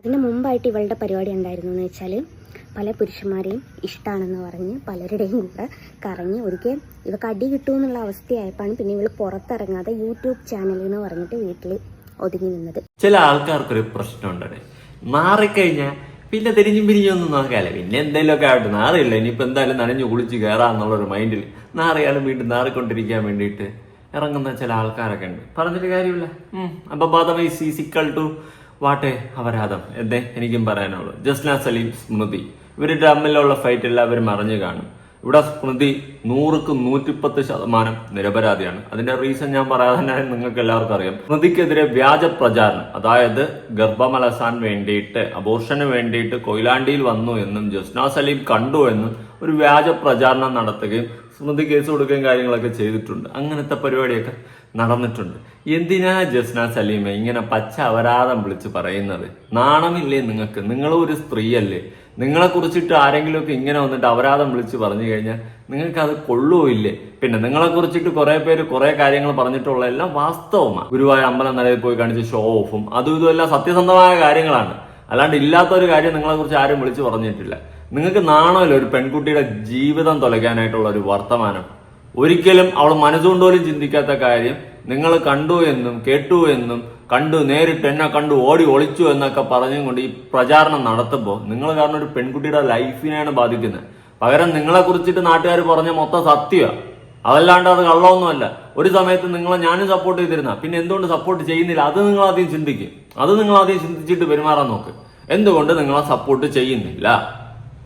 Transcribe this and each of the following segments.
അതിന് മുമ്പായിട്ട് ഇവളുടെ പരിപാടി ഉണ്ടായിരുന്നു എന്ന് വെച്ചാൽ പല പുരുഷന്മാരെയും ഇഷ്ടമാണെന്ന് പറഞ്ഞ് പലരുടെയും കൂടെ കറങ്ങി ഒരിക്കൽ ഇവക്ക് അടി കിട്ടുമെന്നുള്ള അവസ്ഥയായപ്പോഴാണ് പിന്നെ ഇവൾ പുറത്തിറങ്ങാതെ യൂട്യൂബ് ചാനൽ എന്ന് പറഞ്ഞിട്ട് വീട്ടിൽ ഒതുങ്ങി നിന്നത്. ചില ആൾക്കാർക്കൊരു പ്രശ്നമുണ്ടേ മാറിക്കഴിഞ്ഞാൽ പിന്നെ തിരിഞ്ഞും പിരിഞ്ഞും ഒന്നും നോക്കാല്ലേ? പിന്നെ എന്തെങ്കിലുമൊക്കെ ആവട്ടെ. നാറിയില്ല? ഇനിയിപ്പോൾ എന്തായാലും നനഞ്ഞു കുളിച്ച് കയറാന്നുള്ളൊരു മൈൻഡിൽ നാറിയാലും വീണ്ടും നാറിക്കൊണ്ടിരിക്കാൻ വേണ്ടിയിട്ട് ഇറങ്ങുന്ന ചില ആൾക്കാരൊക്കെ ഉണ്ട്. പറഞ്ഞിട്ട് കാര്യമില്ല. അപ്പം അപ്പൊ ബാധമൈ സി സിക്കൾ ടു വാട്ടെ അപരാധം എന്തേ? എനിക്കും പറയാനുള്ളൂ. ജസ്ന സലീം സ്മൃതി. ഇവരുടെ തമ്മിലുള്ള ഫൈറ്റ് എല്ലാവരും അറിഞ്ഞു കാണും. ഇവിടെ സ്മൃതി നൂറുക്ക് നൂറ്റിപ്പത്ത് ശതമാനം നിരപരാധിയാണ്. അതിന്റെ റീസൺ ഞാൻ പറയാതെ നിങ്ങൾക്ക് എല്ലാവർക്കും അറിയാം. സ്മൃതിക്കെതിരെ വ്യാജ പ്രചാരണം അതായത് ഗർഭമലസാൻ വേണ്ടിയിട്ട് അബോർഷന് വേണ്ടിയിട്ട് കൊയിലാണ്ടിയിൽ വന്നു എന്നും ജസ്ന സലീം കണ്ടു എന്നും ഒരു വ്യാജ പ്രചാരണം നടത്തുകയും സ്മൃതി കേസ് കൊടുക്കുകയും കാര്യങ്ങളൊക്കെ ചെയ്തിട്ടുണ്ട്. അങ്ങനത്തെ പരിപാടിയൊക്കെ നടന്നിട്ടുണ്ട്. എന്തിനാ ജസ്ന സലീമ ഇങ്ങനെ പച്ച അപരാധം വിളിച്ച് പറയുന്നത്? നാണമില്ലേ നിങ്ങൾക്ക്? നിങ്ങളും ഒരു സ്ത്രീയല്ലേ. നിങ്ങളെ കുറിച്ചിട്ട് ആരെങ്കിലുമൊക്കെ ഇങ്ങനെ വന്നിട്ട് അപരാധം വിളിച്ച് പറഞ്ഞു കഴിഞ്ഞാൽ നിങ്ങൾക്ക് അത് കൊള്ളുമില്ലേ പിന്നെ നിങ്ങളെ കുറിച്ചിട്ട് കുറെ പേര് കുറെ കാര്യങ്ങൾ പറഞ്ഞിട്ടുള്ള എല്ലാം വാസ്തവമാണ്. ഗുരുവായൂർ അമ്പലം നിലയിൽ പോയി കാണിച്ച ഷോ ഓഫും അതും ഇതും എല്ലാം സത്യസന്ധമായ കാര്യങ്ങളാണ്. അല്ലാണ്ട് ഇല്ലാത്ത ഒരു കാര്യം നിങ്ങളെ കുറിച്ച് ആരും വിളിച്ച് പറഞ്ഞിട്ടില്ല. നിങ്ങൾക്ക് നാണമല്ലോ ഒരു പെൺകുട്ടിയുടെ ജീവിതം തുലയ്ക്കാനായിട്ടുള്ള ഒരു വർത്തമാനം. ഒരിക്കലും അവൾ മനസ്സുകൊണ്ട് പോലും ചിന്തിക്കാത്ത കാര്യം നിങ്ങൾ കണ്ടു എന്നും കേട്ടു എന്നും കണ്ടു നേരിട്ട് എന്നെ കണ്ടു ഓടി ഒളിച്ചു എന്നൊക്കെ പറഞ്ഞും കൊണ്ട് ഈ പ്രചാരണം നടത്തുമ്പോൾ നിങ്ങൾ കാരണം ഒരു പെൺകുട്ടിയുടെ ലൈഫിനെയാണ് ബാധിക്കുന്നത്. പകരം നിങ്ങളെ കുറിച്ചിട്ട് നാട്ടുകാർ പറഞ്ഞ മൊത്തം സത്യമാണ് അതല്ലാണ്ട് അത് കള്ളമൊന്നുമല്ല. ഒരു സമയത്ത് നിങ്ങളെ ഞാനും സപ്പോർട്ട് ചെയ്തിരുന്ന. പിന്നെ എന്തുകൊണ്ട് സപ്പോർട്ട് ചെയ്യുന്നില്ല? അത് നിങ്ങൾ ആദ്യം ചിന്തിക്കും. അത് നിങ്ങൾ ആദ്യം ചിന്തിച്ചിട്ട് പെരുമാറാൻ നോക്ക്. എന്തുകൊണ്ട് നിങ്ങളെ സപ്പോർട്ട് ചെയ്യുന്നില്ല?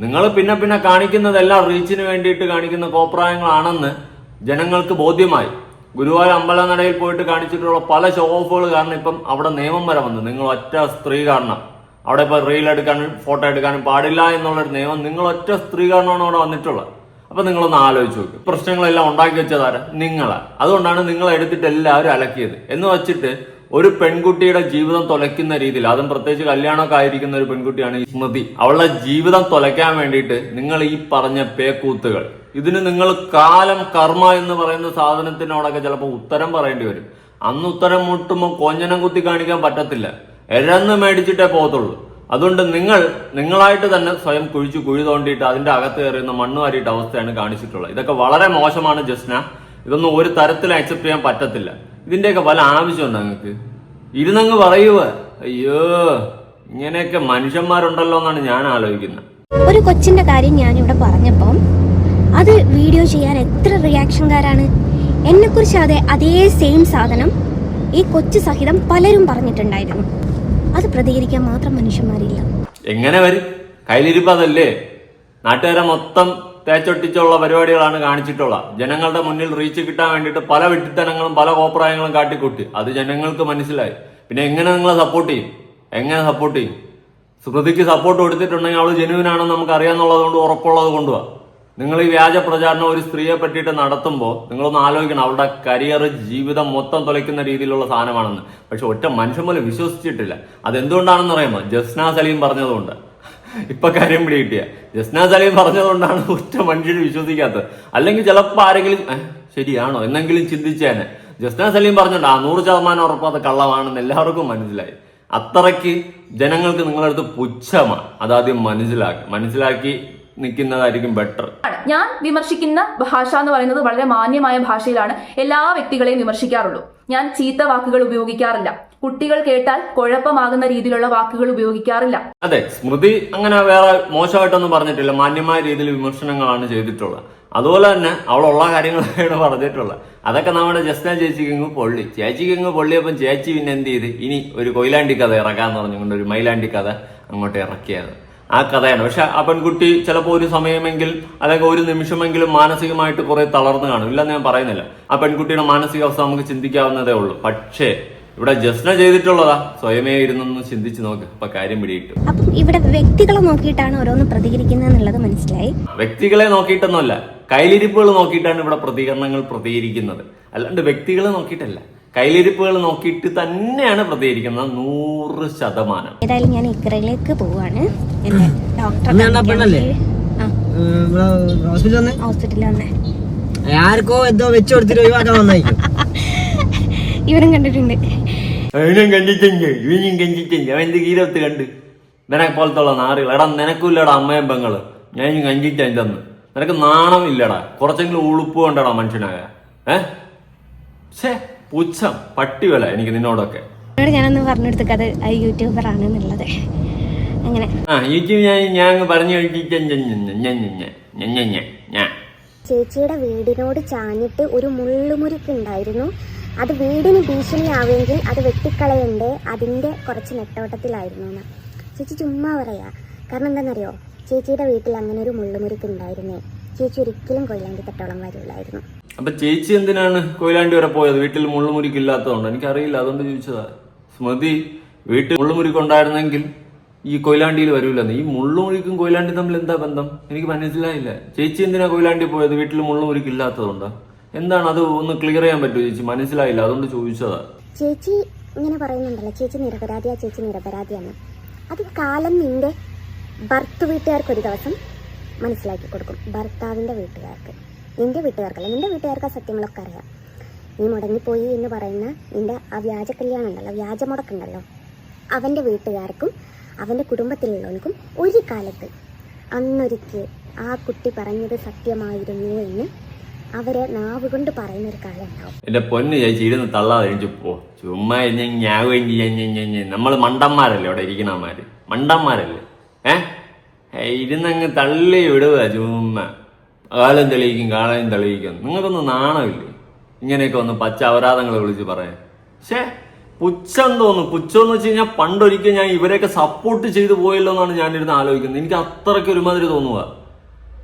നിങ്ങൾ പിന്നെ പിന്നെ കാണിക്കുന്നതെല്ലാം റീച്ചിന് വേണ്ടിയിട്ട് കാണിക്കുന്ന കോപ്രായങ്ങളാണെന്ന് ജനങ്ങൾക്ക് ബോധ്യമായി. ഗുരുവായൂർ അമ്പലനടയിൽ പോയിട്ട് കാണിച്ചിട്ടുള്ള പല ഷോ ഓഫുകൾ കാരണം ഇപ്പം അവിടെ നിയമം വരെ വന്നു. നിങ്ങൾ ഒറ്റ സ്ത്രീ കാരണം അവിടെ ഇപ്പൊ റീൽ എടുക്കാനും ഫോട്ടോ എടുക്കാനും പാടില്ല എന്നുള്ളൊരു നിയമം നിങ്ങൾ ഒറ്റ സ്ത്രീ കാരണമാണ് അവിടെ വന്നിട്ടുള്ളത്. അപ്പൊ നിങ്ങളൊന്ന് ആലോചിച്ച് നോക്ക്. പ്രശ്നങ്ങളെല്ലാം ഉണ്ടാക്കി വെച്ചതാരാ നിങ്ങളാ. അതുകൊണ്ടാണ് നിങ്ങൾ എടുത്തിട്ട് എല്ലാവരും അലക്കിയത്. എന്ന് വെച്ചിട്ട് ഒരു പെൺകുട്ടിയുടെ ജീവിതം തുലയ്ക്കുന്ന രീതിയിൽ അതും പ്രത്യേകിച്ച് കല്യാണമൊക്കെ ആയിരിക്കുന്ന ഒരു പെൺകുട്ടിയാണ് ഈ സ്മൃതി. അവളുടെ ജീവിതം തുലയ്ക്കാൻ വേണ്ടിയിട്ട് നിങ്ങൾ ഈ പറഞ്ഞ പേക്കൂത്തുകൾ ഇതിന് നിങ്ങൾ കാലം കർമ്മ എന്ന് പറയുന്ന സാധനത്തിനോടൊക്കെ ചിലപ്പോൾ ഉത്തരം പറയേണ്ടി വരും. അന്ന് ഉത്തരം മുട്ടുമ്പോൾ കൊഞ്ഞനം കുത്തി കാണിക്കാൻ പറ്റത്തില്ല. എരന്ന് മേടിച്ചിട്ടേ പോകത്തുള്ളൂ. അതുകൊണ്ട് നിങ്ങൾ നിങ്ങളായിട്ട് തന്നെ സ്വയം കുഴിച്ചു കുഴി തോണ്ടിയിട്ട് അതിന്റെ അകത്ത് കയറിയുന്ന മണ്ണ് വാരിയിട്ട് അവസ്ഥയാണ് കാണിച്ചിട്ടുള്ളത്. ഇതൊക്കെ വളരെ മോശമാണ് ജസ്ന. ഇതൊന്നും ഒരു തരത്തിൽ അക്സെപ്റ്റ് ചെയ്യാൻ പറ്റത്തില്ല. ഇതിന്റെയൊക്കെ വല്ല ആവശ്യമുണ്ടോ നിങ്ങൾക്ക്? ഇരുന്നങ്ങ് പറയുക അയ്യോ ഇങ്ങനെയൊക്കെ മനുഷ്യന്മാരുണ്ടല്ലോ എന്നാണ് ഞാൻ ആലോചിക്കുന്നത്. ഒരു കൊച്ചിന്റെ കാര്യം ഞാൻ ഇവിടെ പറഞ്ഞപ്പം അത് വീഡിയോ ചെയ്യാൻ എത്ര റിയാക്ഷൻകാരാണ് എന്നെ കുറിച്ച് അതെ അതേ സെയിം സാധനം ഈ കൊച്ചു സഹിതം പലരും പറഞ്ഞിട്ടുണ്ടായിരുന്നു. അത് പ്രതികരിക്കാൻ മാത്രം മനുഷ്യന്മാരില്ല. എങ്ങനെ വരും? കയ്യിലിരിപ്പതല്ലേ നാട്ടുകാരെ മൊത്തം തേച്ചൊട്ടിച്ചുള്ള പരിപാടികളാണ് കാണിച്ചിട്ടുള്ളത്. ജനങ്ങളുടെ മുന്നിൽ റീച്ച് കിട്ടാൻ വേണ്ടിയിട്ട് പല വെട്ടിത്തനങ്ങളും പല കോപ്രായങ്ങളും കാട്ടിക്കൂട്ടി. അത് ജനങ്ങൾക്ക് മനസ്സിലായി. പിന്നെ എങ്ങനെ നിങ്ങളെ സപ്പോർട്ട് ചെയ്യും? എങ്ങനെ സപ്പോർട്ട് ചെയ്യും? സ്മൃതിക്ക് സപ്പോർട്ട് കൊടുത്തിട്ടുണ്ടെങ്കിൽ അവൾ ജനുവിനാണെന്ന് നമുക്ക് അറിയാന്നുള്ളത് കൊണ്ട് ഉറപ്പുള്ളത് കൊണ്ടുവാ. നിങ്ങൾ ഈ വ്യാജ പ്രചാരണം ഒരു സ്ത്രീയെ പറ്റിയിട്ട് നടത്തുമ്പോൾ നിങ്ങളൊന്ന് ആലോചിക്കണം. അവളുടെ കരിയർ ജീവിതം മൊത്തം തുലയ്ക്കുന്ന രീതിയിലുള്ള സാധനമാണെന്ന്. പക്ഷെ ഒറ്റ മനുഷ്യൻ പോലും വിശ്വസിച്ചിട്ടില്ല. അതെന്തുകൊണ്ടാണെന്ന് അറിയാമോ ജസ്ന സലീം പറഞ്ഞതുകൊണ്ട്. ഇപ്പൊ കാര്യം പിടി കിട്ടിയ. ജസ്ന സലീം പറഞ്ഞതുകൊണ്ടാണ് ഒറ്റ മനുഷ്യന് വിശ്വസിക്കാത്തത്. അല്ലെങ്കിൽ ചിലപ്പോൾ ആരെങ്കിലും ശരിയാണോ? എന്നെങ്കിലും ചിന്തിച്ചേനെ. ജസ്ന സലീം പറഞ്ഞോണ്ട് ആ നൂറ് ശതമാനം ഉറപ്പാത്ത കള്ളമാണെന്ന് എല്ലാവർക്കും മനസ്സിലായി. അത്രയ്ക്ക് ജനങ്ങൾക്ക് നിങ്ങളടുത്ത് പുച്ഛമാണ്. അതാദ്യം മനസ്സിലാക്കി. മനസ്സിലാക്കി നിൽക്കുന്നതായിരിക്കും ബെറ്റർ ഞാൻ വിമർശിക്കുന്ന ഭാഷ എന്ന് പറയുന്നത് വളരെ മാന്യമായ ഭാഷയിലാണ് എല്ലാ വ്യക്തികളെയും വിമർശിക്കാറുള്ളൂ. ഞാൻ ചീത്ത വാക്കുകൾ ഉപയോഗിക്കാറില്ല. കുട്ടികൾ കേട്ടാൽ കുഴപ്പമാകുന്ന രീതിയിലുള്ള വാക്കുകൾ ഉപയോഗിക്കാറില്ല. അതെ സ്മൃതി അങ്ങനെ വേറെ മോശമായിട്ടൊന്നും പറഞ്ഞിട്ടില്ല. മാന്യമായ രീതിയിൽ വിമർശനങ്ങളാണ് ചെയ്തിട്ടുള്ളത്. അതുപോലെ തന്നെ അവളുള്ള കാര്യങ്ങളാണ് പറഞ്ഞിട്ടുള്ളത്. അതൊക്കെ നമ്മുടെ ജസ്ന ചേച്ചിക്ക് ഇങ്ങ് പൊള്ളി. ചേച്ചിക്ക് ഇങ്ങ് പൊള്ളിയപ്പം ചേച്ചി പിന്നെ എന്ത് ചെയ്ത്? ഇനി ഒരു കൊയിലാണ്ടി കഥ ഇറക്കാന്ന് പറഞ്ഞുകൊണ്ട് ഒരു മൈലാണ്ടി കഥ അങ്ങോട്ട് ഇറക്കിയത്. ആ കഥയാണ്. പക്ഷെ ആ പെൺകുട്ടി ചിലപ്പോൾ ഒരു സമയമെങ്കിൽ അല്ലെങ്കിൽ ഒരു നിമിഷമെങ്കിലും മാനസികമായിട്ട് കുറെ തളർന്നു കാണും. ഇല്ലെന്ന് ഞാൻ പറയുന്നില്ല. ആ പെൺകുട്ടിയുടെ മാനസികാവസ്ഥ നമുക്ക് ചിന്തിക്കാവുന്നതേ ഉള്ളൂ. പക്ഷേ ഇവിടെ ജസ്ന ചെയ്തിട്ടുള്ളതാ. സ്വയമേ ഇരുന്നൊന്ന് ചിന്തിച്ച് നോക്ക്. അപ്പൊ കാര്യം പിടിയിട്ടു. അപ്പം ഇവിടെ വ്യക്തികളെ നോക്കിയിട്ടാണ് ഓരോന്ന് പ്രതികരിക്കുന്നത് എന്നുള്ളത് മനസ്സിലായി? വ്യക്തികളെ നോക്കിയിട്ടൊന്നുമല്ല. കയ്യിലിരിപ്പുകൾ നോക്കിയിട്ടാണ് ഇവിടെ പ്രതികരണങ്ങൾ പ്രതികരിക്കുന്നത്. അല്ലാണ്ട് വ്യക്തികളെ നോക്കിയിട്ടല്ല. കയ്യിലിരിപ്പുകൾ നോക്കിയിട്ട് തന്നെയാണ് പ്രതികരിക്കുന്നത്. നൂറ് ശതമാനം. ഏതായാലും ഞാൻ ഇക്കറയിലേക്ക് പോവാണ്. എന്റെ ഹോസ്പിറ്റലിൽ വന്നേ? ആർക്കോ എന്തോ വെച്ചു കൊടുത്തിട്ട് ഒഴിവാക്കാൻ വന്നായിരിക്കും ഇവരും കണ്ടിട്ടുണ്ട്. അവനും കണ്ടിട്ടുണ്ട് ഇവനും കണ്ടിട്ടുണ്ട്. അവൻ എന്ത് ഗീരത്ത് കണ്ട്? നിനക്ക് പോലത്തുള്ള നാറുകൾ. എടാ നിനക്കില്ലടാ അമ്മയും പെങ്ങൾ. ഞാൻ കഞ്ചിച്ചാൻ തന്ന്. നിനക്ക് നാണമില്ലടാ കുറച്ചെങ്കിലും ഉളുപ്പ് കൊണ്ടടാ മനുഷ്യനായ. ഏ? ഛേ പുച്ഛം പട്ടി വില എനിക്ക് നിന്നോടൊക്കെ. ഞാനൊന്ന് പറഞ്ഞു കൊടുത്തത് അത് യൂട്യൂബർ ആണെന്നുള്ളത് അങ്ങനെ. ആ യൂട്യൂബ് ഞാൻ ഞാൻ അങ്ങ് പറഞ്ഞു ചേച്ചിയുടെ വീടിനോട് ചാഞ്ഞിട്ട് ഒരു മുള്ളുമുരുക്ക് ഉണ്ടായിരുന്നു അത് വീടിന് ഭീഷണിയാവുമെങ്കിൽ അത് വെട്ടിക്കളയണ്ടേ? അതിന്റെ കുറച്ച് നെട്ടോട്ടത്തിലായിരുന്നു എന്ന്. ചേച്ചി ചുമ്മാ പറയാ. കാരണം എന്താണെന്നറിയോ ചേച്ചിയുടെ വീട്ടിൽ അങ്ങനെ ഒരു മുള്ളുമുരുക്ക് ഉണ്ടായിരുന്നേ. ചേച്ചി ഒരിക്കലും കൊല്ലാണ്ടി തട്ടോളം വരില്ലായിരുന്നു അപ്പൊ ചേച്ചി എന്തിനാണ് കൊയിലാണ്ടി വരെ പോയത്? വീട്ടിൽ മുള്ളുമുരുക്ക് ഇല്ലാത്തതുകൊണ്ട്. എനിക്കറിയില്ല. അതുകൊണ്ട് ചോദിച്ചതാ. സ്മൃതി വീട്ടിൽ മുള്ളുമുരുക്ക് ഉണ്ടായിരുന്നെങ്കിൽ ഈ കൊയിലാണ്ടിയിൽ വരൂലെന്ന്. ഈ മുള്ളുമുരിക്കും കൊയിലാണ്ടി തമ്മിൽ എന്താ ബന്ധം? എനിക്ക് മനസ്സിലായില്ല. ചേച്ചി എന്തിനാ കൊയിലാണ്ടി പോയത്? വീട്ടിൽ മുള്ളുമുരിക്ക് ഇല്ലാത്തതുകൊണ്ട്? എന്താണ് അത് ഒന്ന് ക്ലിയർ ചെയ്യാൻ പറ്റുമോ ചേച്ചി? മനസ്സിലായില്ല. അതുകൊണ്ട് ചോദിച്ചതാ. ചേച്ചി ഇങ്ങനെ പറയുന്നുണ്ടല്ലോ. ചേച്ചി നിരപരാധിയാ ചേച്ചി നിരപരാധിയാണ്. അത് കാലം നിന്റെ ഭർത്ത് വീട്ടുകാർക്ക് ഒരു ദിവസം മനസ്സിലാക്കി കൊടുക്കും. ഭർത്താവിന്റെ വീട്ടുകാർക്ക്. നിന്റെ വീട്ടുകാർക്കല്ല. നിന്റെ വീട്ടുകാർക്ക് ആ സത്യങ്ങളൊക്കെ അറിയാം. നീ മുടങ്ങിപ്പോയി എന്ന് പറയുന്ന നിന്റെ ആ വ്യാജ കല്യാണം ഉണ്ടല്ലോ വ്യാജ മുടക്കുണ്ടല്ലോ അവന്റെ വീട്ടുകാർക്കും അവന്റെ കുടുംബത്തിലുള്ളവർക്കും ഒരു കാലത്ത് അന്നൊരിക്കൽ ആ കുട്ടി പറഞ്ഞത് സത്യമായിരുന്നു എന്ന് അവരെ നാവ് കൊണ്ട് പറയുന്ന ഒരു കാലം ഉണ്ടാവും എന്റെ പൊന്ന് ചേച്ചി ഇരുന്ന് തള്ളാതെ പോ. ചുമ്മാ നമ്മൾ മണ്ടന്മാരല്ലേ അവിടെ ഇരിക്കണമാര് മണ്ടന്മാരല്ലേ? ഏ? ഏ, ഇരുന്നങ്ങ് തള്ളി വിടുക ചുമ്മാ. കാലം തെളിയിക്കും കാലം തെളിയിക്കും. നിങ്ങൾക്കൊന്ന് നാണമില്ലേ? ഇങ്ങനെയൊക്കെ ഒന്ന് പച്ച അപരാധങ്ങൾ വിളിച്ച് പറയാൻ. പക്ഷേ പുച്ഛം തോന്നുന്നു. പുച്ഛം എന്ന് വെച്ച് കഴിഞ്ഞാൽ പണ്ടൊരിക്കൽ ഞാൻ ഇവരെയൊക്കെ സപ്പോർട്ട് ചെയ്തു പോയല്ലോ എന്നാണ് ഞാനിരുന്ന് ആലോചിക്കുന്നത്. എനിക്ക് അത്രയ്ക്ക് ഒരുമാതിരി തോന്നുക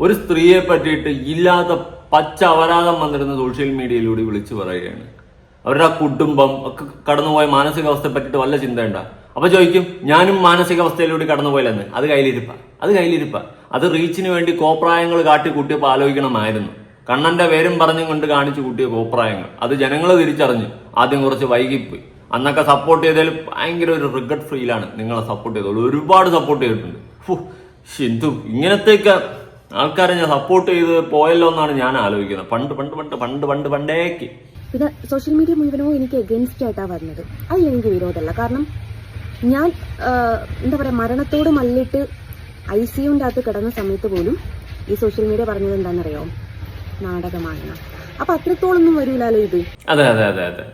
ഒരു സ്ത്രീയെ പറ്റിയിട്ട് ഇല്ലാത്ത പച്ച അപരാധം വന്നിരുന്ന സോഷ്യൽ മീഡിയയിലൂടെ വിളിച്ചു പറയുകയാണ്. അവരുടെ ആ കുടുംബം ഒക്കെ കടന്നുപോയ മാനസികാവസ്ഥയെ പറ്റിയിട്ട് വല്ല ചിന്തയുണ്ട? അപ്പൊ ചോദിക്കും ഞാനും മാനസികാവസ്ഥയിലൂടെ കടന്നുപോയില്ലെന്ന്. അത് കയ്യിലിരിപ്പ അത് കയ്യിലിരിപ്പ. അത് റീച്ചിന് വേണ്ടി കോപ്രായങ്ങൾ കാട്ടി കൂട്ടിയപ്പോൾ ആലോചിക്കണമായിരുന്നു. കണ്ണന്റെ പേരും പറഞ്ഞും കൊണ്ട് കാണിച്ചു കൂട്ടിയ കോപ്രായങ്ങൾ. അത് ജനങ്ങൾ തിരിച്ചറിഞ്ഞു. ആദ്യം കുറച്ച് വൈകിപ്പോയി. അന്നൊക്കെ സപ്പോർട്ട് ചെയ്തതിൽ ഭയങ്കര ഒരു റിഗ്രറ്റ് ഫീലാണ് നിങ്ങളെ സപ്പോർട്ട് ചെയ്തോളൂ ഒരുപാട് സപ്പോർട്ട് ചെയ്തിട്ടുണ്ട്. ഫു, ഷിന്ദു ഇങ്ങനത്തെയൊക്കെ ആൾക്കാരെ ഞാൻ സപ്പോർട്ട് ചെയ്ത് പോയല്ലോ എന്നാണ് ഞാൻ ആലോചിക്കുന്നത്. പണ്ട് പണ്ട് പണ്ട് പണ്ട് പണ്ട് പണ്ടേക്ക്. പിന്നെ സോഷ്യൽ മീഡിയ മുഴുവനോ എനിക്ക് എഗൈൻസ്റ്റ് ആയിട്ടാ വരുന്നത് അതിൽ എനിക്ക് വിരോധമല്ല. കാരണം ഞാൻ എന്താ പറയുക മരണത്തോട് മല്ലിട്ട് ഐ സി യുന്റെ അകത്ത് കിടന്ന സമയത്ത് പോലും ഈ സോഷ്യൽ മീഡിയ പറഞ്ഞത് എന്താണെന്നറിയോ? നാടകമാണ്. അപ്പം അത്രത്തോളൊന്നും വരൂലല്ലോ ഇത്? അതെ അതെ അതെ അതെ.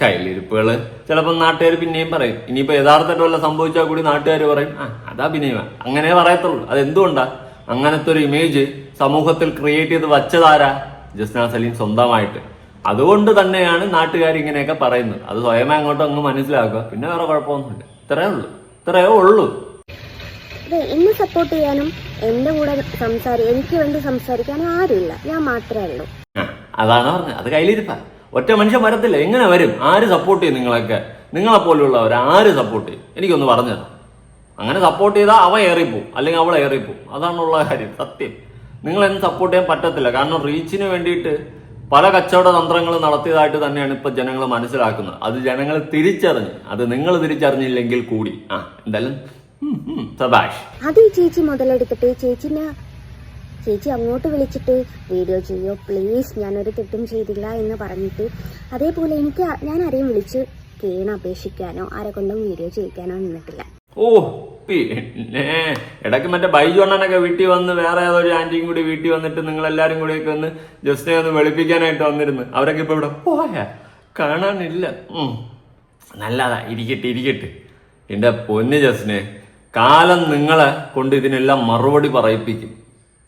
കയ്യിലിരിപ്പുകൾ. ചിലപ്പോൾ നാട്ടുകാർ പിന്നെയും പറയും. ഇനിയിപ്പോ യഥാർത്ഥമായിട്ട് വല്ല സംഭവിച്ചാൽ കൂടി നാട്ടുകാർ പറയും. ആ അത് അഭിനയമാണ് അങ്ങനെ പറയത്തുള്ളൂ. അതെന്തുകൊണ്ടാ? അങ്ങനത്തെ ഒരു ഇമേജ് സമൂഹത്തിൽ ക്രിയേറ്റ് ചെയ്ത് വച്ചതാരാ? ജസ്ന സലീം സ്വന്തമായിട്ട്. അതുകൊണ്ട് തന്നെയാണ് നാട്ടുകാർ ഇങ്ങനെയൊക്കെ പറയുന്നത്. അത് സ്വയമേ അങ്ങോട്ടും അങ്ങ് മനസ്സിലാക്കുക. പിന്നെ വേറെ കുഴപ്പമൊന്നുമില്ല. ഇത്രയേ ഉള്ളൂ. ഇത്രയേ ഉള്ളൂ. എന്നെ സപ്പോർട്ട് ചെയ്യാനും എന്റെ കൂടെ സംസാരി എനിക്ക് വേണ്ടി സംസാരിക്കാനും ആരുമില്ല. ഞാൻ മാത്രമേ ഉള്ളൂ. അതാണ് പറഞ്ഞത്. അത് കയ്യിലിരിപ്പ. ഒറ്റ മനുഷ്യൻ വരത്തില്ല. എങ്ങനെ വരും? ആര് സപ്പോർട്ട് ചെയ്യും നിങ്ങളൊക്കെ? നിങ്ങളെ പോലെയുള്ളവർ ആര് സപ്പോർട്ട് ചെയ്യും? എനിക്കൊന്ന് പറഞ്ഞു അങ്ങനെ സപ്പോർട്ട് ചെയ്താൽ അവ ഏറിപ്പോവും അല്ലെങ്കിൽ അവൾ ഏറിപ്പോവും. അതാണുള്ള കാര്യം സത്യം. നിങ്ങൾ എന്ത് സപ്പോർട്ട് ചെയ്യാൻ പറ്റത്തില്ല. കാരണം റീച്ചിന് വേണ്ടിയിട്ട് പല കച്ചവട തന്ത്രങ്ങൾ നടത്തിയതായിട്ട് തന്നെയാണ് ഇപ്പൊ ജനങ്ങൾ മനസ്സിലാക്കുന്നത്. അത് ജനങ്ങൾ തിരിച്ചറിഞ്ഞ് അത് നിങ്ങൾ തിരിച്ചറിഞ്ഞില്ലെങ്കിൽ കൂടി. ആ എന്തായാലും? സബാഷ്. അത് ഈ ചേച്ചി മുതലെടുത്തിട്ട് ചേച്ചിനെ ചേച്ചി അങ്ങോട്ട് വിളിച്ചിട്ട് വീഡിയോ ചെയ്യോ പ്ലീസ് ഞാനൊരു തെറ്റും ചെയ്തില്ല എന്ന് പറഞ്ഞിട്ട് അതേപോലെ എനിക്ക് ഞാൻ ആരെയും വിളിച്ച് കേണ അപേക്ഷിക്കാനോ ആരെ കൊണ്ടും വീഡിയോ ചെയ്യിക്കാനോ നിന്നിട്ടില്ല. ഓ പിന്നെ. ഇടയ്ക്ക് മറ്റേ ബൈജു അണ്ണനൊക്കെ വീട്ടിൽ വന്ന് വേറെ ഏതൊരു ആന്റിയും കൂടി വീട്ടിൽ വന്നിട്ട് നിങ്ങൾ എല്ലാരും കൂടി ഒക്കെ ഒന്ന് ജസ്റ്റിനെ ഒന്ന് വെളുപ്പിക്കാനായിട്ട് വന്നിരുന്നു. അവരൊക്കെ ഇപ്പൊ ഇവിടെ പോയ? കാണാനില്ല. നല്ലതാ ഇരിക്കട്ടെ ഇരിക്കട്ടെ. എന്റെ പൊന്ന് ജസ്നെ കാലം നിങ്ങളെ കൊണ്ട് ഇതിനെല്ലാം മറുപടി പറയിപ്പിക്കും.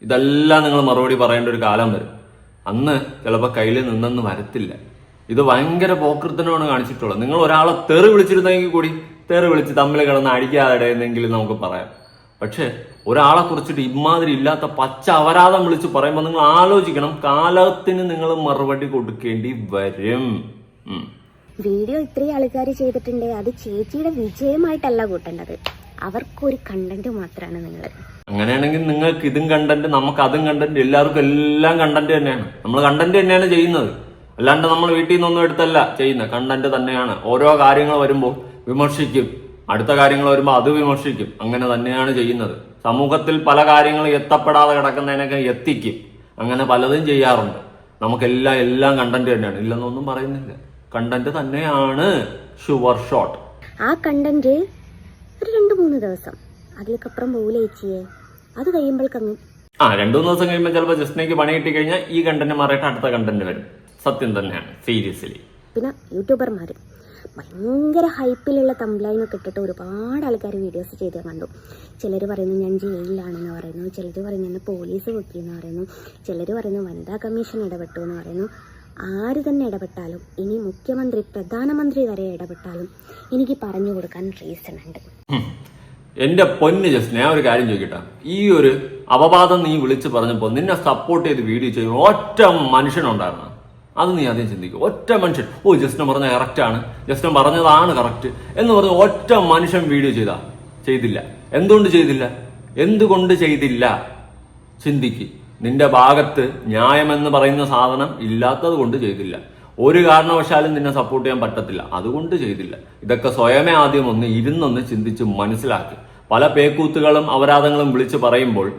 ഇതെല്ലാം നിങ്ങൾ മറുപടി പറയേണ്ട ഒരു കാലം വരും. അന്ന് ചിലപ്പോൾ കയ്യിൽ നിന്നെന്ന് വരത്തില്ല. ഇത് ഭയങ്കര പോക്കൃത്തനമാണ് കാണിച്ചിട്ടുള്ളത്. നിങ്ങൾ ഒരാളെ തെറി വിളിച്ചിരുന്നെങ്കിൽ കൂടി തെറി വിളിച്ച് തമ്മിൽ കിടന്ന് അടിക്കാതെ എന്നെങ്കിലും നമുക്ക് പറയാം. പക്ഷേ ഒരാളെ കുറിച്ചിട്ട് ഇമാതിരി ഇല്ലാത്ത പച്ച അപരാധം വിളിച്ച് പറയുമ്പോൾ നിങ്ങൾ ആലോചിക്കണം കാലത്തിന് നിങ്ങൾ മറുപടി കൊടുക്കേണ്ടി വരും. വീഡിയോ ഇത്രയും ആൾക്കാർ ചെയ്തിട്ടുണ്ട്. അത് ചേച്ചിയുടെ വിജയമായിട്ടല്ല കൂട്ടേണ്ടത്. അവർക്കൊരു കണ്ടന്റ് മാത്രമാണ് നിങ്ങൾ അങ്ങനെയാണെങ്കിൽ നിങ്ങൾക്ക് ഇതും കണ്ടന്റ് നമുക്ക് അതും കണ്ടന്റ് എല്ലാവർക്കും എല്ലാം കണ്ടന്റ് തന്നെയാണ്. നമ്മൾ കണ്ടന്റ് തന്നെയാണ് ചെയ്യുന്നത്. അല്ലാണ്ട് നമ്മൾ വീട്ടിൽ നിന്നൊന്നും എടുത്തല്ല ചെയ്യുന്നത്. കണ്ടന്റ് തന്നെയാണ്. ഓരോ കാര്യങ്ങൾ വരുമ്പോൾ വിമർശിക്കും. അടുത്ത കാര്യങ്ങൾ വരുമ്പോൾ അത് വിമർശിക്കും. അങ്ങനെ തന്നെയാണ് ചെയ്യുന്നത്. സമൂഹത്തിൽ പല കാര്യങ്ങളും എത്തപ്പെടാതെ കിടക്കുന്നതിനൊക്കെ എത്തിക്കും. അങ്ങനെ പലതും ചെയ്യാറുണ്ട്. നമുക്കെല്ലാം എല്ലാം കണ്ടന്റ് തന്നെയാണ്. ഇല്ലെന്നൊന്നും പറയുന്നില്ല. കണ്ടന്റ് തന്നെയാണ് ഷുവർ ഷോട്ട് ആ കണ്ടന്റ് ഒരു രണ്ട് മൂന്ന് ദിവസം. അതിലേക്കപ്പുറം പോകില്ല ചേച്ചിയെ. അത് കഴിയുമ്പോഴേക്കങ്ങ് ആ രണ്ടു മൂന്ന് ദിവസം കഴിയുമ്പോൾ ചിലപ്പോൾ ജസ്റ്റിനേക്ക് പണി കിട്ടി കഴിഞ്ഞാൽ ഈ കണ്ടന്റ് മാറിയിട്ട് അടുത്ത കണ്ടന്റ് വരും. സത്യം തന്നെയാണ്. സീരിയസ്ലി പിന്നെ യൂട്യൂബർമാർ ഭയങ്കര ഹൈപ്പിലുള്ള തമ്പ്ലൈനൊക്കെ ഇട്ടിട്ട് ഒരുപാട് ആൾക്കാർ വീഡിയോസ് ചെയ്ത് കണ്ടു. ചിലർ പറയുന്നു ഞാൻ ജയിലിലാണെന്ന് പറയുന്നു. ചിലർ പറയുന്നു എന്നെ പോലീസ് പൊക്കിയെന്ന് പറയുന്നു. ചിലർ പറയുന്നു വനിതാ കമ്മീഷൻ ഇടപെട്ടു എന്ന് പറയുന്നു. ആര് തന്നെ ഇടപെട്ടാലും ഇനി മുഖ്യമന്ത്രി പ്രധാനമന്ത്രി വരെ ഇടപെട്ടാലും എനിക്ക് പറഞ്ഞു കൊടുക്കാൻ റീസൺ ഉണ്ട്. എന്റെ പൊന്ന് ജസ്റ്റ് ഞാൻ ഒരു കാര്യം ചോദിക്കട്ടെ? ഈ ഒരു അപവാദം നീ വിളിച്ച് പറഞ്ഞപ്പോൾ നിന്നെ സപ്പോർട്ട് ചെയ്ത് വീഡിയോ ചെയ്യുന്ന ഒറ്റ മനുഷ്യനുണ്ടായിരുന്നു. അത് നീ ആദ്യം ചിന്തിക്കും. ഒറ്റ മനുഷ്യൻ ഓ ജസ്റ്റൻ പറഞ്ഞ കറക്റ്റ് ആണ്. ജസ്റ്റിന് പറഞ്ഞതാണ് കറക്റ്റ് എന്ന് പറഞ്ഞ ഒറ്റ മനുഷ്യൻ വീഡിയോ ചെയ്താ. ചെയ്തില്ല. എന്തുകൊണ്ട് ചെയ്തില്ല? എന്തുകൊണ്ട് ചെയ്തില്ല? ചിന്തിക്ക്. നിന്റെ ഭാഗത്ത് ന്യായമെന്ന് പറയുന്ന സാധനം ഇല്ലാത്തത് കൊണ്ട് ചെയ്തില്ല. ഒരു കാരണവശാലും നിന്നെ സപ്പോർട്ട് ചെയ്യാൻ പറ്റത്തില്ല. അതുകൊണ്ട് ചെയ്തില്ല. ഇതൊക്കെ സ്വയമേ ആദ്യം ഒന്ന് ഇരുന്നൊന്ന് ചിന്തിച്ച് മനസ്സിലാക്കി. പല പേക്കൂത്തുകളും അപരാധങ്ങളും വിളിച്ച് പറയുമ്പോൾ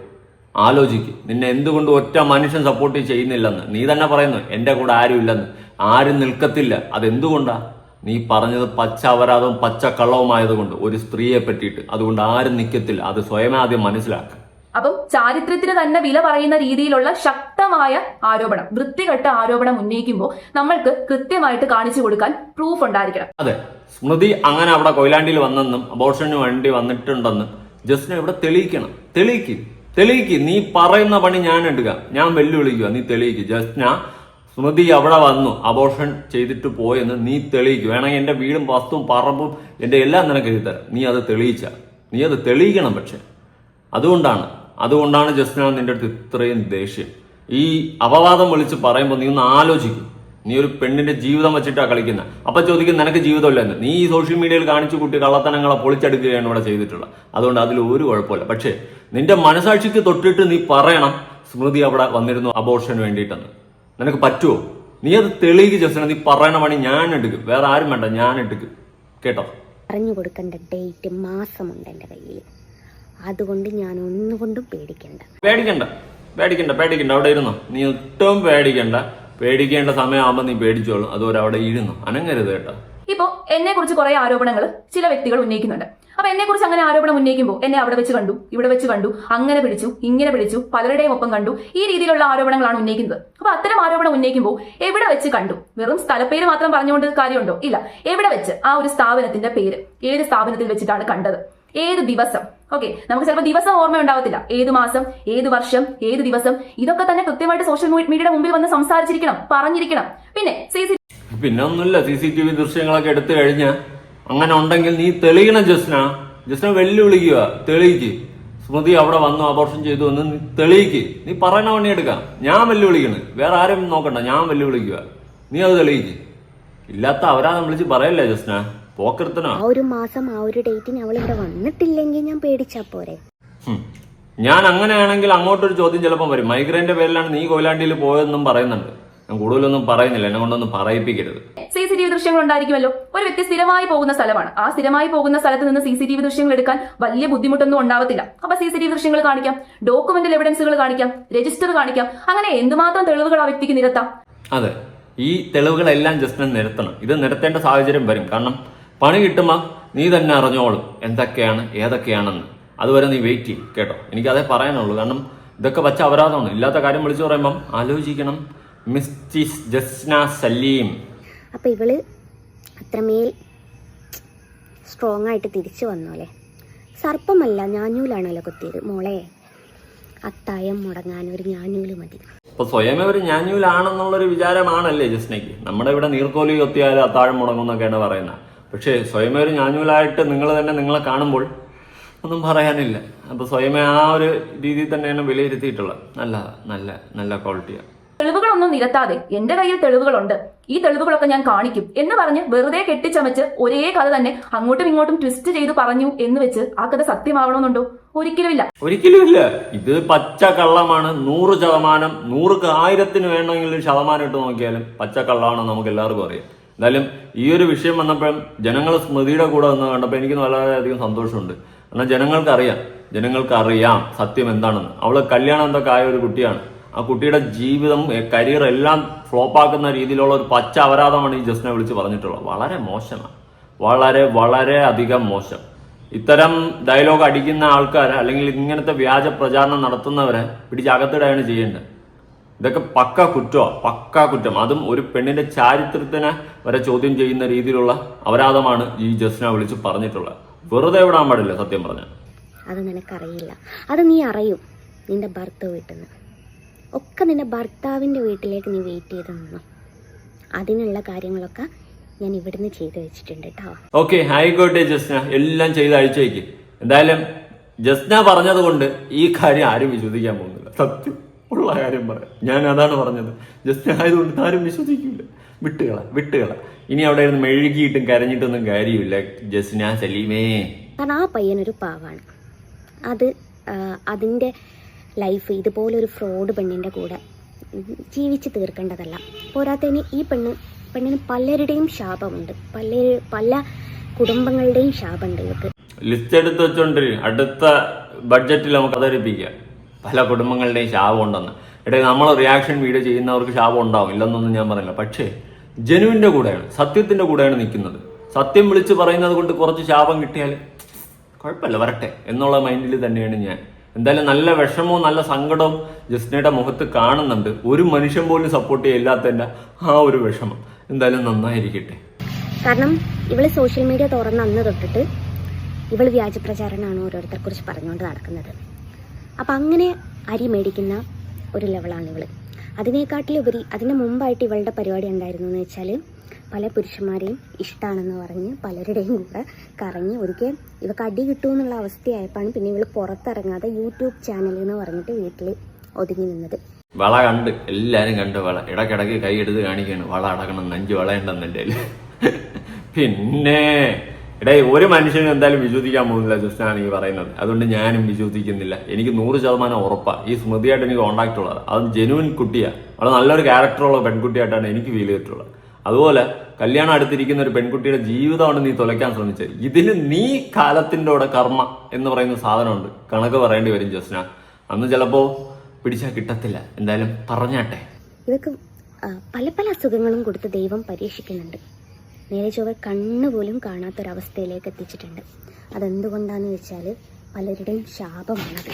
ആലോചിക്ക്. നിന്നെ എന്തുകൊണ്ട് ഒറ്റ മനുഷ്യൻ സപ്പോർട്ട് ചെയ്യുന്നില്ലെന്ന്. നീ തന്നെ പറയുന്നു എന്റെ കൂടെ ആരും ഇല്ലെന്ന്. ആരും നിൽക്കത്തില്ല. അതെന്തുകൊണ്ടാ? നീ പറഞ്ഞത് പച്ച അപരാധവും പച്ച കള്ളവുമായതുകൊണ്ട് ഒരു സ്ത്രീയെ പറ്റിയിട്ട്. അതുകൊണ്ട് ആരും നിൽക്കത്തില്ല അത് സ്വയം ആദ്യം മനസ്സിലാക്കുക അപ്പം ചാരിത്രത്തിന് തന്നെ വില പറയുന്ന രീതിയിലുള്ള ശക്തമായ ആരോപണം വൃത്തികെട്ട ആരോപണം ഉന്നയിക്കുമ്പോൾ നമ്മൾക്ക് കൃത്യമായിട്ട് കാണിച്ചു കൊടുക്കാൻ പ്രൂഫ് ഉണ്ടായിരിക്കണം. അതെ. സ്മൃതി അങ്ങനെ അവിടെ കൊയിലാണ്ടിയിൽ വന്നെന്നും അബോർഷന് വേണ്ടി വന്നിട്ടുണ്ടെന്നും ജസ്റ്റിനെ ഇവിടെ തെളിയിക്കണം. തെളിയിക്ക്. തെളിയിക്ക് നീ പറയുന്ന പണി ഞാൻ എടുക്കാം. ഞാൻ വെല്ലുവിളിക്കുക നീ തെളിയിക്ക്. ജസ്റ്റിന സ്മൃതി അവിടെ വന്നു. അബോർഷൻ ചെയ്തിട്ട് പോയെന്ന് നീ തെളിയിക്കും. വേണമെങ്കിൽ എന്റെ വീടും വസ്തുവും പറമ്പും എന്റെ എല്ലാം നിനക്ക് എഴുതി തരാം നീ അത് തെളിയിച്ച. നീ അത് തെളിയിക്കണം പക്ഷെ. അതുകൊണ്ടാണ്. അതുകൊണ്ടാണ് ജസ്റ്റിനാണ് നിന്റെ അടുത്ത് ഇത്രയും ദേഷ്യം. ഈ അപവാദം വിളിച്ച് പറയുമ്പോൾ നീ ഒന്ന് ആലോചിക്കും. നീ ഒരു പെണ്ണിന്റെ ജീവിതം വെച്ചിട്ടാ കളിക്കുന്നത് അപ്പൊ ചോദിക്കും നിനക്ക് ജീവിതമില്ലെന്ന് നീ ഈ സോഷ്യൽ മീഡിയയിൽ കാണിച്ചു കുട്ടി കള്ളത്തനങ്ങളെ പൊളിച്ചെടുക്കുകയാണ് ഇവിടെ ചെയ്തിട്ടുള്ളത്. അതുകൊണ്ട് അതിൽ ഒരു കുഴപ്പമില്ല. പക്ഷേ നിന്റെ മനസാക്ഷിക്ക് തൊട്ടിട്ട് നീ പറയണം സ്മൃതി അവിടെ വന്നിരുന്നു അബോർഷന് വേണ്ടിയിട്ടെന്ന്. നിനക്ക് പറ്റുമോ നീ അത് തെളിയിക്ക് ജസ്റ്റ് നീ പറയണ പണി ഞാൻ എടുക്കും. വേറെ ആരും വേണ്ട ഞാൻ എടുക്കും. കേട്ടോ? പറഞ്ഞു കൊടുക്കേണ്ട ഡേറ്റ് മാസമുണ്ട് എന്റെ കയ്യിൽ. അതുകൊണ്ട് ഞാൻ ഒന്നുകൊണ്ടും പേടിക്കണ്ട. പേടിക്കണ്ട. പേടിക്കണ്ട പേടിക്കണ്ട. അവിടെ ഇരുന്നോ? നീ ഒട്ടും പേടിക്കണ്ട. പേടിക്കേണ്ട സമയമാകുമ്പോൾ നീ പേടിച്ചോളും. അതുപോലെ അവിടെ ഇരുന്നു. അനങ്ങരുത് കേട്ടോ. ഇപ്പോ എന്നെ കുറിച്ച് കുറെ ആരോപണങ്ങൾ ചില വ്യക്തികൾ ഉന്നയിക്കുന്നുണ്ട്. അപ്പൊ എന്നെ കുറിച്ച് അങ്ങനെ ആരോപണം ഉന്നയിക്കുമ്പോൾ എന്നെ അവിടെ വെച്ച് കണ്ടു ഇവിടെ വെച്ച് കണ്ടു അങ്ങനെ പിടിച്ചു ഇങ്ങനെ പിടിച്ചു പലരുടെയും ഒപ്പം കണ്ടു ഈ രീതിയിലുള്ള ആരോപണങ്ങളാണ് ഉന്നയിക്കുന്നത്. അപ്പൊ അത്തരം ആരോപണം ഉന്നയിക്കുമ്പോൾ എവിടെ വെച്ച് കണ്ടു? വെറും സ്ഥലപ്പേര് മാത്രം പറഞ്ഞുകൊണ്ട് കാര്യമുണ്ടോ? ഇല്ല. എവിടെ വെച്ച്? ആ ഒരു സ്ഥാപനത്തിന്റെ പേര്. ഏത് സ്ഥാപനത്തിൽ വെച്ചിട്ടാണ് കണ്ടത്? ഏത് ദിവസം? ഓക്കെ നമുക്ക് ചിലപ്പോൾ ദിവസം ഓർമ്മ ഉണ്ടാവത്തില്ല ഏത് മാസം ഏത് വർഷം ഏത് ദിവസം? ഇതൊക്കെ തന്നെ കൃത്യമായിട്ട് സോഷ്യൽ മീഡിയയുടെ മുമ്പിൽ വന്ന് സംസാരിച്ചിരിക്കണം പറഞ്ഞിരിക്കണം. പിന്നെ പിന്നെ ഒന്നുമില്ല സി സി ടി വി ദൃശ്യങ്ങളൊക്കെ എടുത്തു കഴിഞ്ഞ് അങ്ങനെ ഉണ്ടെങ്കിൽ നീ തെളിയണം ജസ്ന ജസ്ന വെല്ലുവിളിക്കുക തെളിയിക്ക്. സ്മൃതി അവിടെ വന്നു അബോർഷൻ ചെയ്തു എന്ന് നീ തെളിയിക്ക്. നീ പറയണ പണി എടുക്കാം. ഞാൻ വെല്ലുവിളിക്കണ്. വേറെ ആരും നോക്കണ്ട ഞാൻ വെല്ലുവിളിക്കുക. നീ അത് തെളിയിക്ക്. ഇല്ലാത്ത അവരാ വിളിച്ച് പറയല്ലേ ജസ്ന? പോക്കർത്തനോ ആ ഒരു മാസം ആ ഒരു ഡേറ്റിന് അവൾ ഇവിടെ വന്നിട്ടില്ലെങ്കിൽ ഞാൻ പേടിച്ചാ പോരെ. ഞാൻ അങ്ങനെയാണെങ്കിൽ അങ്ങോട്ടൊരു ചോദ്യം ചിലപ്പം വരും. മൈഗ്രൈന്റെ പേരിലാണ് നീ കൊയിലാണ്ടിയിൽ പോയതെന്നും പറയുന്നുണ്ട്. ഞാൻ കൂടുതലൊന്നും പറയുന്നില്ല. എന്നെ കൊണ്ടൊന്നും പറയിപ്പിക്കരുത്. സി സി ടി വി ദൃശ്യങ്ങൾ ഉണ്ടായിരിക്കുമല്ലോ. ഒരു വ്യക്തി സ്ഥിരമായി പോകുന്ന സ്ഥലമാണ്. ആ സ്ഥിരമായി പോകുന്ന സ്ഥലത്ത് നിന്ന് സി സി ടി വി ദൃശ്യങ്ങൾ എടുക്കാൻ വലിയ ബുദ്ധിമുട്ടൊന്നും ഉണ്ടാവത്തില്ല. അപ്പൊ സി സി ടി വി ദൃശ്യങ്ങൾ കാണിക്കാം. ഡോക്യുമെന്റൽ എവിഡൻസുകൾ കാണിക്കാം. രജിസ്റ്റർ കാണിക്കാം. അങ്ങനെ എന്തുമാത്രം തെളിവുകൾ ആ വ്യക്തിക്ക് നിരത്താം? അതെ. ഈ തെളിവുകളെല്ലാം ജസ്റ്റിന് നിരത്തണം. ഇത് നിരത്തേണ്ട സാഹചര്യം വരും. കാരണം പണി കിട്ടുമ്പോൾ നീ തന്നെ അറിഞ്ഞോളും എന്തൊക്കെയാണ് ഏതൊക്കെയാണെന്ന്. അതുവരെ നീ വെയിറ്റ് ചെയ്യും കേട്ടോ? എനിക്കതേ പറയാനുള്ളൂ. കാരണം ഇതൊക്കെ വച്ച അപരാധമാണ്. ഇല്ലാത്ത കാര്യം വിളിച്ചു പറയുമ്പം ആലോചിക്കണം. മിസ്റ്റിസ് ജസ്ന സലീം. അപ്പോൾ ഇവൾ അത്രമേൽ സ്ട്രോങ് ആയിട്ട് തിരിച്ചു വന്നോലെ സർപ്പമല്ല ഞാഞ്ഞൂലാണല്ലോ കൊത്തിയത്. മോളെ അത്തായം മുടങ്ങാൻ ഒരു ഞാഞ്ഞൂൽ മതി. അപ്പൊ സ്വയമേ ഒരു ഞാഞ്ഞൂലാണെന്നുള്ളൊരു വിചാരമാണല്ലേ ജസ്നയ്ക്ക്? നമ്മുടെ ഇവിടെ നീർക്കോലി കൊത്തിയാൽ അത്താഴം മുടങ്ങും എന്നൊക്കെയാണ് പറയുന്നത്. പക്ഷേ സ്വയമേ ഒരു ഞാഞ്ഞൂലായിട്ട് നിങ്ങൾ തന്നെ നിങ്ങളെ കാണുമ്പോൾ ഒന്നും പറയാനില്ല. അപ്പൊ സ്വയമേ ആ ഒരു രീതിയിൽ തന്നെയാണ് വിലയിരുത്തിയിട്ടുള്ളത്. നല്ല നല്ല നല്ല ക്വാളിറ്റിയാണ് തെളിവുകളൊന്നും നിരത്താതെ എന്റെ കയ്യിൽ തെളിവുകളുണ്ട്. ഈ തെളിവുകളൊക്കെ ഞാൻ കാണിക്കും എന്ന് പറഞ്ഞ് വെറുതെ കെട്ടിച്ചമച്ച് ഒരേ കഥ തന്നെ അങ്ങോട്ടും ഇങ്ങോട്ടും ട്വിസ്റ്റ് ചെയ്ത് പറഞ്ഞു എന്ന് വെച്ച് ആ കഥ സത്യമാവണമെന്നുണ്ടോ? ഒരിക്കലും ഇല്ല. ഒരിക്കലും ഇല്ല. ഇത് പച്ച കള്ളമാണ്. നൂറ് ശതമാനം നൂറ് ആയിരത്തിന് വേണമെങ്കിൽ ശതമാനം ഇട്ട് നോക്കിയാലും പച്ച കള്ളമാണെന്ന് നമുക്ക് എല്ലാവർക്കും അറിയാം. എന്തായാലും ഈ ഒരു വിഷയം വന്നപ്പോഴും ജനങ്ങൾ സ്മൃതിയുടെ കൂടെ വന്ന് കണ്ടപ്പോൾ എനിക്ക് വളരെയധികം സന്തോഷമുണ്ട്. എന്നാൽ ജനങ്ങൾക്കറിയാം ജനങ്ങൾക്കറിയാം സത്യം എന്താണെന്ന്. അവൾ കല്യാണം എന്തൊക്കെ ആയ ഒരു കുട്ടിയാണ്. ആ കുട്ടിയുടെ ജീവിതം കരിയർ എല്ലാം ഫ്ലോപ്പാക്കുന്ന രീതിയിലുള്ള ഒരു പച്ച അപരാധമാണ് ഈ ജസ്റ്റിനെ വിളിച്ച് പറഞ്ഞിട്ടുള്ളത്. വളരെ മോശമാണ്. വളരെ വളരെ അധികം മോശം. ഇത്തരം ഡയലോഗ് അടിക്കുന്ന ആൾക്കാർ അല്ലെങ്കിൽ ഇങ്ങനത്തെ വ്യാജ പ്രചാരണം നടത്തുന്നവരെ പിടിച്ച് അകത്തിടുകയാണ് ചെയ്യേണ്ടത്. ഇതൊക്കെ പക്ക കുറ്റമാണ് പക്ക കുറ്റം. അതും ഒരു പെണ്ണിന്റെ ചാരിത്രത്തിനെ വരെ ചോദ്യം ചെയ്യുന്ന രീതിയിലുള്ള അപരാധമാണ് ഈ ജസ്ന വിളിച്ച് പറഞ്ഞിട്ടുള്ളത്. വെറുതെ വിടാൻ പാടില്ല സത്യം പറഞ്ഞ അത് നിനക്കറിയില്ല. അത് നീ അറിയും നിന്റെ ഭർത്താവ് വീട്ടിൽ നിന്ന്. ഒക്കെ നിന്റെ ഭർത്താവിന്റെ വീട്ടിലേക്ക് നീ വെയിറ്റ് ചെയ്ത് നിന്നു. അതിനുള്ള കാര്യങ്ങളൊക്കെ ഞാൻ ഇവിടുന്ന് ചെയ്തു വെച്ചിട്ടുണ്ട് കേട്ടോ ഓക്കെ ആയിക്കോട്ടെ ജസ്ന എല്ലാം ചെയ്ത് അയച്ചേക്ക് എന്തായാലും ജസ്ന പറഞ്ഞത് കൊണ്ട് ഈ കാര്യം ആരും വിശ്വസിക്കാൻ പോകുന്നില്ല. സത്യം. ഉള്ള കാര്യം പറയാം. ഞാൻ അതാണ് പറഞ്ഞത്. ജസ്റ്റ് ആയതുകൊണ്ട് ആരും വിശ്വസിക്കില്ല വിട്ടുകള വിട്ടുകള ഇനി അവിടെ ഇരുന്ന് മെഴുകിയിട്ടും കരഞ്ഞിട്ടൊന്നും കാര്യമില്ല. ജസ്ന സലീമേ. കാരണം ആ പയ്യനൊരു പാവാണ്. അത് അതിന്റെ ലൈഫ് ഇതുപോലൊരു ഫ്രോഡ് പെണ്ണിന്റെ കൂടെ ജീവിച്ച് തീർക്കേണ്ടതല്ല. പോരാത്തതിന് ഈ പെണ്ണ് പെണ്ണിന് പലരുടെയും ശാപമുണ്ട്. പല പല കുടുംബങ്ങളുടെയും ശാപമുണ്ട് ഇവർക്ക്. ലിസ്റ്റ് എടുത്ത് വെച്ചോണ്ട് അടുത്ത ബഡ്ജറ്റിൽ നമുക്ക് അവതരിപ്പിക്കാം. പല കുടുംബങ്ങളുടെയും ശാപം ഉണ്ടെന്ന് ഇടയിൽ നമ്മൾ റിയാക്ഷൻ വീഡിയോ ചെയ്യുന്നവർക്ക് ശാപം ഉണ്ടാവും ഇല്ലെന്നൊന്നും ഞാൻ പറയില്ല പക്ഷേ ജനുവിന്റെ കൂടെയാണ് സത്യത്തിന്റെ കൂടെയാണ് നിൽക്കുന്നത്. സത്യം വിളിച്ച് പറയുന്നത് കൊണ്ട് കുറച്ച് ശാപം കിട്ടിയാൽ കുഴപ്പമില്ല വരട്ടെ എന്നുള്ള മൈൻഡിൽ തന്നെയാണ് ഞാൻ. എന്തായാലും നല്ല വിഷമവും നല്ല സങ്കടവും ജസ്നയുടെ മുഖത്ത് കാണുന്നുണ്ട്. ഒരു മനുഷ്യൻ പോലും സപ്പോർട്ട് ചെയ്യില്ലാത്തതിന്റെ ആ ഒരു വിഷമം എന്തായാലും നന്നായിരിക്കട്ടെ. കാരണം ഇവൾ സോഷ്യൽ മീഡിയ തുറന്ന് അന്ന് തൊട്ടിട്ട് ഇവൾ വ്യാജ പ്രചാരണമാണ് ഓരോരുത്തരെ കുറിച്ച് പറഞ്ഞുകൊണ്ട് നടക്കുന്നത്. അപ്പം അങ്ങനെ അരി മേടിക്കുന്ന ഒരു ലെവലാണ് ഇവൾ. അതിനേക്കാട്ടിലുപരി അതിന് മുമ്പായിട്ട് ഇവളുടെ പരിപാടി ഉണ്ടായിരുന്നു എന്ന് വെച്ചാൽ പല പുരുഷന്മാരെയും ഇഷ്ടമാണെന്ന് പറഞ്ഞ് പലരുടെയും കൂടെ കറങ്ങി ഒരിക്കൽ ഇവക്ക് അടി കിട്ടുമെന്നുള്ള അവസ്ഥയായപ്പോഴാണ് പിന്നെ ഇവൾ പുറത്തിറങ്ങാതെ യൂട്യൂബ് ചാനൽ എന്ന് പറഞ്ഞിട്ട് വീട്ടിൽ ഒതുങ്ങി നിന്നത്. വള കണ്ട് എല്ലാരും കണ്ട് വള. ഇടക്കിടക്ക് കൈ എടുത്ത് കാണിക്കാണ്. വള അടക്കണം അഞ്ച് വളയുണ്ടെന്ന് പിന്നെ ഇടേ ഒരു മനുഷ്യനും എന്തായാലും വിശ്വസിക്കാൻ പോകുന്നില്ല ജസ്റ്റാണ് ഈ പറയുന്നത്. അതുകൊണ്ട് ഞാനും വിശ്വസിക്കുന്നില്ല. എനിക്ക് നൂറ് ശതമാനം ഉറപ്പാണ് ഈ സ്മൃതിയായിട്ട് എനിക്ക് കോണ്ടാക്ട് ഉള്ളത് അത് ജെനുവിൻ കുട്ടിയാണ് വളരെ നല്ലൊരു ക്യാരക്ടറുള്ള പെൺകുട്ടിയായിട്ടാണ് എനിക്ക് ഫീൽ ചെയ്തിട്ടുള്ളത്. അതുപോലെ കല്യാണം അടുത്തിരിക്കുന്ന ഒരു പെൺകുട്ടിയുടെ ജീവിതമാണ് നീ തുലയ്ക്കാൻ ശ്രമിച്ചത്. ഇതിന് നീ കാലത്തിന്റെ കൂടെ കർമ്മ എന്ന് പറയുന്ന സാധനമുണ്ട്. കണക്ക് പറയേണ്ടി വരും ജസ്ന അന്ന് ചിലപ്പോൾ പിടിച്ചാൽ കിട്ടത്തില്ല. എന്തായാലും പറഞ്ഞാട്ടെ. ഇതൊക്കെ പല പല അസുഖങ്ങളും കൊടുത്ത് ദൈവം പരീക്ഷിക്കുന്നുണ്ട്. നേരെ ചൊവ്വ കണ്ണ് പോലും കാണാത്തൊരവസ്ഥയിലേക്ക് എത്തിച്ചിട്ടുണ്ട്. അതെന്തുകൊണ്ടാന്ന് വെച്ചാൽ പലരുടെയും ശാപമാണത്.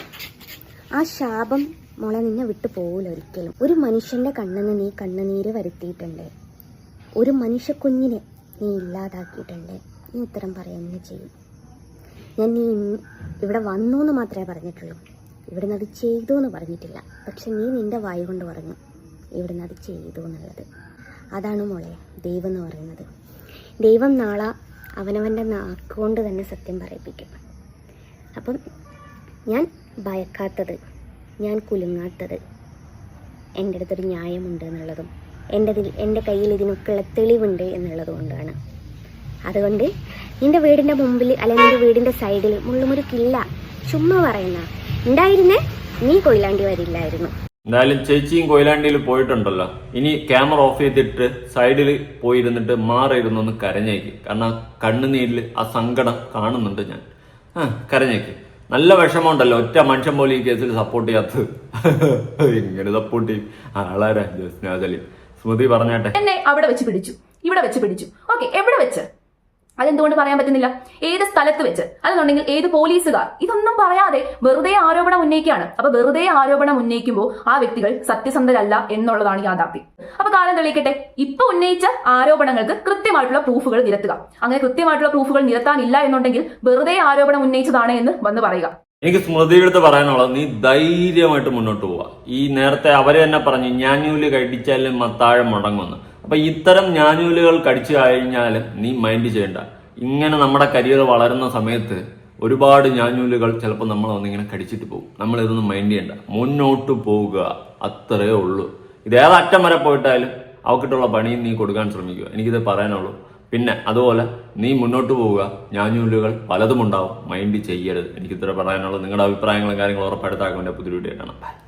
ആ ശാപം മോളെ നിന്നെ വിട്ടു പോകില്ല ഒരിക്കലും. ഒരു മനുഷ്യന്റെ കണ്ണിന് നീ കണ്ണുനീര് വരുത്തിയിട്ടുണ്ട്. ഒരു മനുഷ്യ കുഞ്ഞിനെ നീ ഇല്ലാതാക്കിയിട്ടുണ്ട്. നീ ഉത്തരം പറയുക ചെയ്യും? ഞാൻ നീ ഇവിടെ വന്നു എന്ന് മാത്രമേ പറഞ്ഞിട്ടുള്ളൂ. ഇവിടുന്ന് അത് ചെയ്തു എന്ന് പറഞ്ഞിട്ടില്ല. പക്ഷെ നീ നിന്റെ വായു കൊണ്ട് പറഞ്ഞു ഇവിടുന്ന് അത് ചെയ്തു എന്നുള്ളത് അതാണ് മോളെ ദൈവം എന്ന് പറയുന്നത്. ദൈവം നാളെ അവനവന്റെ നാക്കുകൊണ്ട് തന്നെ സത്യം പറയിപ്പിക്കും. അപ്പം ഞാൻ ഭയക്കാത്തത് ഞാൻ കുലുങ്ങാത്തത് എന്റെ അടുത്തൊരു ന്യായമുണ്ട് എന്നുള്ളതും എന്റെ എന്റെ കയ്യിൽ ഇതിനൊക്കെയുള്ള തെളിവുണ്ട് എന്നുള്ളത് കൊണ്ടാണ്. അതുകൊണ്ട് നിന്റെ വീടിന്റെ മുമ്പിൽ അല്ലെങ്കിൽ നിന്റെ വീടിന്റെ സൈഡിൽ മുള്ളുമുരുക്കില്ല ചുമ്മാ പറയുന്ന ഉണ്ടായിരുന്നേ നീ കൊയിലാണ്ടി വരില്ലായിരുന്നു. എന്തായാലും ചേച്ചിയും കൊയിലാണ്ടിയിൽ പോയിട്ടുണ്ടല്ലോ. ഇനി ക്യാമറ ഓഫ് ചെയ്തിട്ട് സൈഡിൽ പോയിരുന്നിട്ട് മാറിയിരുന്നു ഒന്ന് കരഞ്ഞേക്ക്. കാരണം കണ്ണുനീരിൽ ആ സങ്കടം കാണുന്നുണ്ട് ഞാൻ. ആ കരഞ്ഞേക്ക്. നല്ല വിഷമമുണ്ടല്ലോ. ഒറ്റ മനുഷ്യൻ പോലും ഈ കേസിൽ സപ്പോർട്ട് ചെയ്യാത്തത്. ഇങ്ങനെ സപ്പോർട്ട് ചെയ്യും. ആളാരാ ജസ്നാജലി സ്മൃതി പറഞ്ഞാട്ടെ. എന്നെ അവിടെ വെച്ച് പിടിച്ചു. ഇവിടെ വെച്ച് പിടിച്ചു. ഓക്കെ എവിടെ വെച്ച്? അതെന്തുകൊണ്ട് പറയാൻ പറ്റുന്നില്ല? ഏത് സ്ഥലത്ത് വെച്ച്? അല്ലെന്നുണ്ടെങ്കിൽ ഏത് പോലീസുകാർ? ഇതൊന്നും പറയാതെ വെറുതെ ആരോപണം ഉന്നയിക്കുകയാണ്. അപ്പൊ വെറുതെ ആരോപണം ഉന്നയിക്കുമ്പോൾ ആ വ്യക്തികൾ സത്യസന്ധരല്ല എന്നുള്ളതാണ് യാഥാർത്ഥ്യം. അപ്പൊ കാലം തെളിയിക്കട്ടെ. ഇപ്പൊ ഉന്നയിച്ച ആരോപണങ്ങൾക്ക് കൃത്യമായിട്ടുള്ള പ്രൂഫുകൾ നിരത്തുക. അങ്ങനെ കൃത്യമായിട്ടുള്ള പ്രൂഫുകൾ നിരത്താനില്ല എന്നുണ്ടെങ്കിൽ വെറുതെ ആരോപണം ഉന്നയിച്ചതാണ് എന്ന് വന്ന് പറയുക. എനിക്ക് സ്മൃതിയുടെ അടുത്ത് പറയാനുള്ളത് നീ ധൈര്യമായിട്ട് മുന്നോട്ട് പോവാ ഈ നേരത്തെ അവരെ തന്നെ പറഞ്ഞു ഞാനൂൽ കടിച്ചാലും മത്താഴം മുടങ്ങുമെന്ന്. അപ്പൊ ഇത്തരം ഞാനൂലുകൾ കടിച്ചു കഴിഞ്ഞാൽ നീ മൈൻഡ് ചെയ്യണ്ട. ഇങ്ങനെ നമ്മുടെ കരിയർ വളരുന്ന സമയത്ത് ഒരുപാട് ഞാനൂലുകൾ ചിലപ്പോൾ നമ്മൾ വന്നിങ്ങനെ കടിച്ചിട്ട് പോകും. നമ്മൾ ഇതൊന്നും മൈൻഡ് ചെയ്യണ്ട. മുന്നോട്ട് പോവുക. അത്രേ ഉള്ളൂ. ഇത് അറ്റം വരെ പോയിട്ടായാലും അവക്കിട്ടുള്ള പണിയും നീ കൊടുക്കാൻ ശ്രമിക്കുക. എനിക്കിത് പറയാനുള്ളൂ. പിന്നെ അതുപോലെ നീ മുന്നോട്ട് പോവുക. ഞാനൂലുകൾ പലതും ഉണ്ടാവും. മൈൻഡ് ചെയ്യരുത്. എനിക്കിത്ര പറയാനുള്ളൂ. നിങ്ങളുടെ അഭിപ്രായങ്ങളും കാര്യങ്ങളും ഉറപ്പെടുത്താക്കാൻ പുതിയ വീഡിയോ കാണാം.